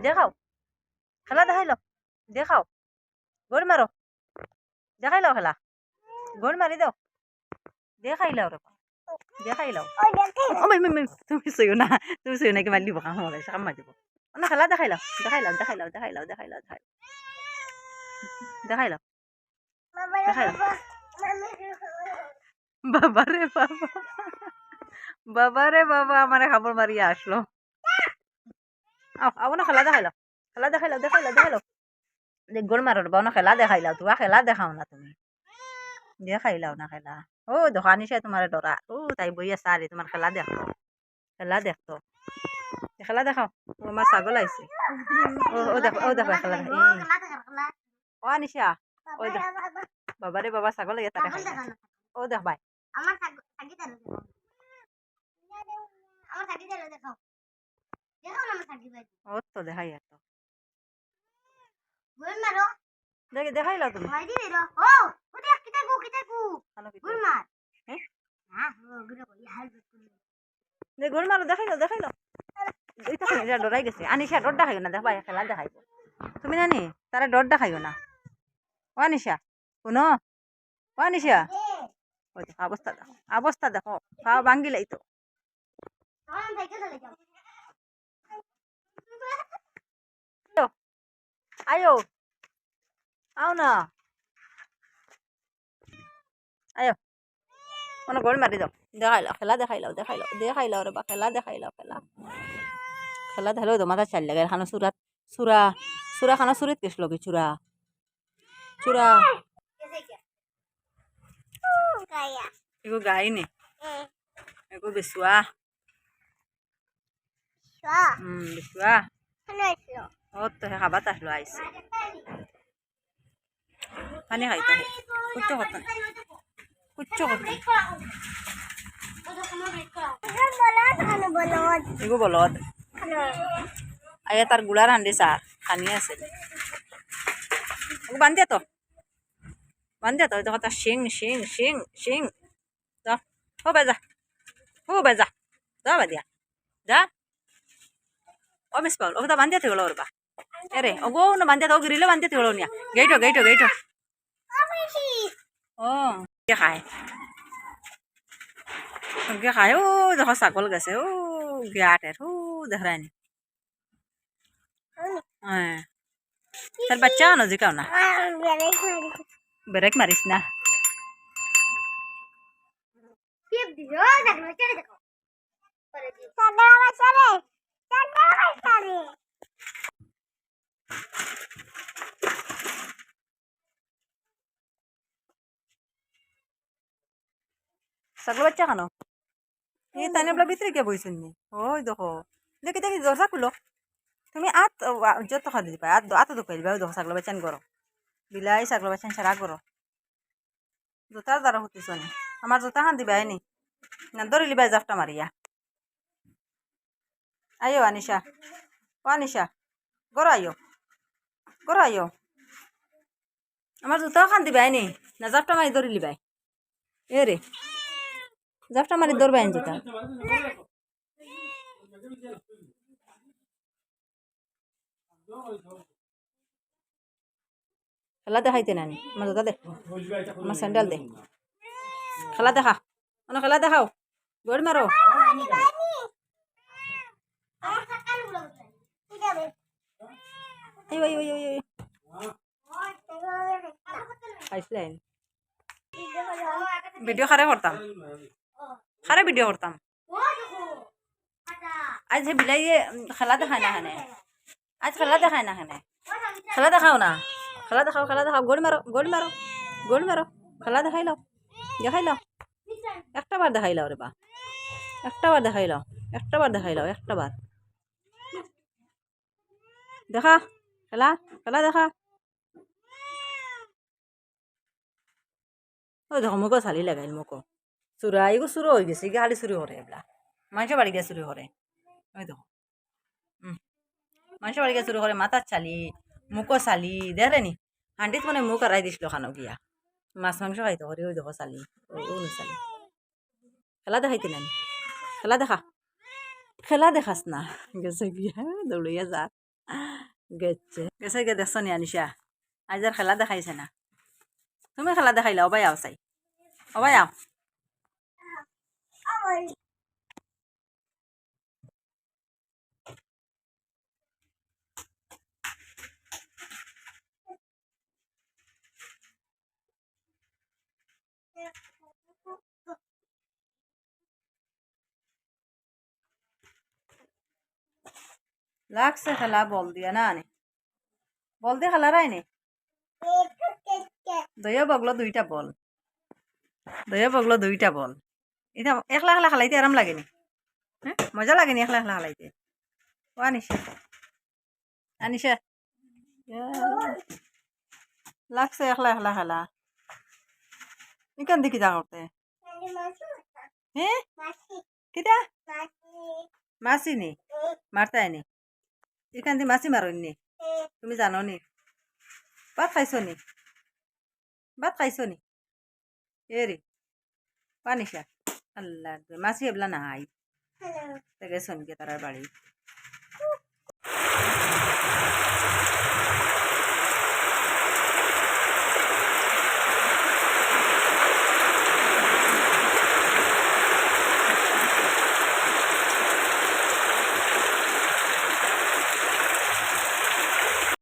দেখাও খেলা দেখাইল দেখাও গড়ি মারো দেখাই লাও খেলা গড় মারি দাও দেখাই লাও রে দেখাই লাও তুমি শুইও না তুমি শুইও না কি মারি দিব কাম হলে কাম মারি দিব না খেলা দেখাই লাও দেখাই লাও দেখাই লাও দেখাই লাও দেখাই লাও দেখাই দেখাই লাও দেখাই লাও বাবা রে বাবা বাবা রে বাবা আমার খাবার মারিয়া আসলো আও আও না খেলা দেখাই লাও খেলা দেখাই লাও দেখাই লাও দেখাই লাও দেখ গোল মারো রে না খেলা দেখাই লাও তোমার খেলা দেখাও না তুমি দেখাই লাও না খেলা ও দোকানি সে তোমার ডরা ও তাই বই আছে আরে তোমার খেলা দেখতো খেলা দেখতো এ খেলা দেখাও ও আমার ছাগল আইছে ও ও দেখো ও দেখো খেলা দেখো ও আনিশা ওই দেখ বাবা রে বাবা ছাগল ইয়ে তারে ও দেখ ভাই আমার সাগিটা দেখাও আমার সাগিটা দেখাও তো দেখাই এত দেখে দেখাই লাও তুমি ভাই দিলে রো ও ও দেখ কিতা কু কিতা কু খানো কি গোল মার ও গুলো কই হাল বিকুল দে গোল মারো দেখাই লাও দেখাই লাও এই তো এটা ডরাই গেছে আনিশা ডর দেখাইও না দেখ খেলা দেখাইব তুমি নানি তারা ডর দেখাইও না ও আনিশা শুনো ও আনিশা ওই দেখো অবস্থা দেখো অবস্থা দেখো খাওয়া ভাঙ্গিলাই তো আয়ো আও না। আয়ো কোনো গোল মারি দাও দেখাই লাও খেলা দেখাই লাও দেখাই লাও দেখাই লাও রে বা খেলা দেখাই লাও খেলা। খেলা দেখালেও তো মাথা চাল লাগে খানো চূড়াত চূড়া চূড়া খানো চুরিত গেছিল কি চূড়া। চূড়া। এগো গাই নে? এগো বেচুয়া বেচুয়া Oto he kabatas lo ay si. Ani ka ito. Kucho ko. Kucho ko. Ibu bolot. Ayah targularan desa. Kania sih. Aku bantu tuh. Bantu tuh itu kata sing sing sing sing. Dah. Oh beza. Oh beza. Dah bantu ya. Oh misbol. Oh kita bantu tuh kalau berapa. না বান্ধিয়া তো গিরিলে বান্ধিয়া থেগলো নিয়া গেইটো গেইটো গেইটো ও কে খায় কে খায় ও দেখো ছাগল গেছে ও গিয়াটের ও দেখায়নি হ্যাঁ তার বাচ্চা আনো জিকাও না ব্রেক মারিস না ছাগল বাচ্চা খানো এই তাই বলা ভিতরে কে বইছেন নি। ওই দেখো দেখি দেখি দরজা খুলো তুমি আত যত খাদি দিবা আত আত দোকাই দিবা দেখো ছাগল বাচ্চান করো। বিলাই ছাগল বাচ্চান সারা করো। জোতার দ্বারা হতিস নি। আমার জোতা খান দিবা নি না দরি লিবাই জাফটা মারিয়া। আয়ো আনিশা। ও আনিশা গরো আয়ো গরো আয়ো আমার জোতাও খান দিবাই নি না জাফটা মারি দরি লিবাই। এ রে। জাফটা মারি দৌড়বাই জোতা খেলা দেখাইতে নানি, আমার জোতা দে, আমার স্যান্ডেল দে। খেলা দেখা মানে খেলা দেখাও দৌড় মারো। ভিডিও খারে করতাম। খারে ভিডিও করতাম আজ হে বিলাই খেলা দেখায় না হেনে আজ খেলা দেখায় না হেনে খেলা দেখাও না খেলা দেখাও খেলা দেখাও গোল মারো গোল মারো গোল মারো খেলা দেখাই লাও দেখাই লাও একটা বার দেখাই লাও রে বা একটা বার দেখাই লাও একটা বার দেখাই লাও একটা বার দেখা খেলা খেলা দেখা ও দেখো মোকো চালি লাগাইল মোকো চুরা এগো চুরো হয়ে গেছে এগে খালি চুরি করে এবলা মানুষের বাড়ি গিয়ে চুরি করে ওই দেখো মানুষের বাড়ি গিয়ে চুরি করে মাথার চালি মুখো চালি দেখে নি হান্ডিত মানে মুখ আড়াই দিছিল খানো গিয়া মাছ মাংস খাইতে করে ওই দেখো চালি ও ও চালি খেলা দেখাইতে নানি খেলা দেখা খেলা দেখাস না গেছে গিয়া দৌড়িয়া যা গেছে গেছে গিয়ে দেখছ নি আনিসা আজ আর খেলা দেখাইছে না তুমি খেলা দেখাইলা অবাই আও চাই অবাই আও লাগছে খেলা, বল দিয়া না আনে। বল দিয়ে খেলা রায় নে দয়া বগলো দুইটা বল। দয়া বগলো দুইটা বল। এটা একলা একলা খেলাইতে আরাম লাগেনি। হ্যাঁ মজা লাগেনি একলা একলা খেলাইতে ও আনিসা আনিসা। লাগছে একলা একলা খেলা ইকান দেখি যা করতে হ্যাঁ কিটা মাসি নি? মারতাই নি এখান দিয়ে মাছি মারুন নি? তুমি জানো নি? ভাত খাইছ নি? ভাত খাইছ নি? এ রে পানিসা আল্লাহ মাছি এবলা নাই গেছ নি তারার বাড়ি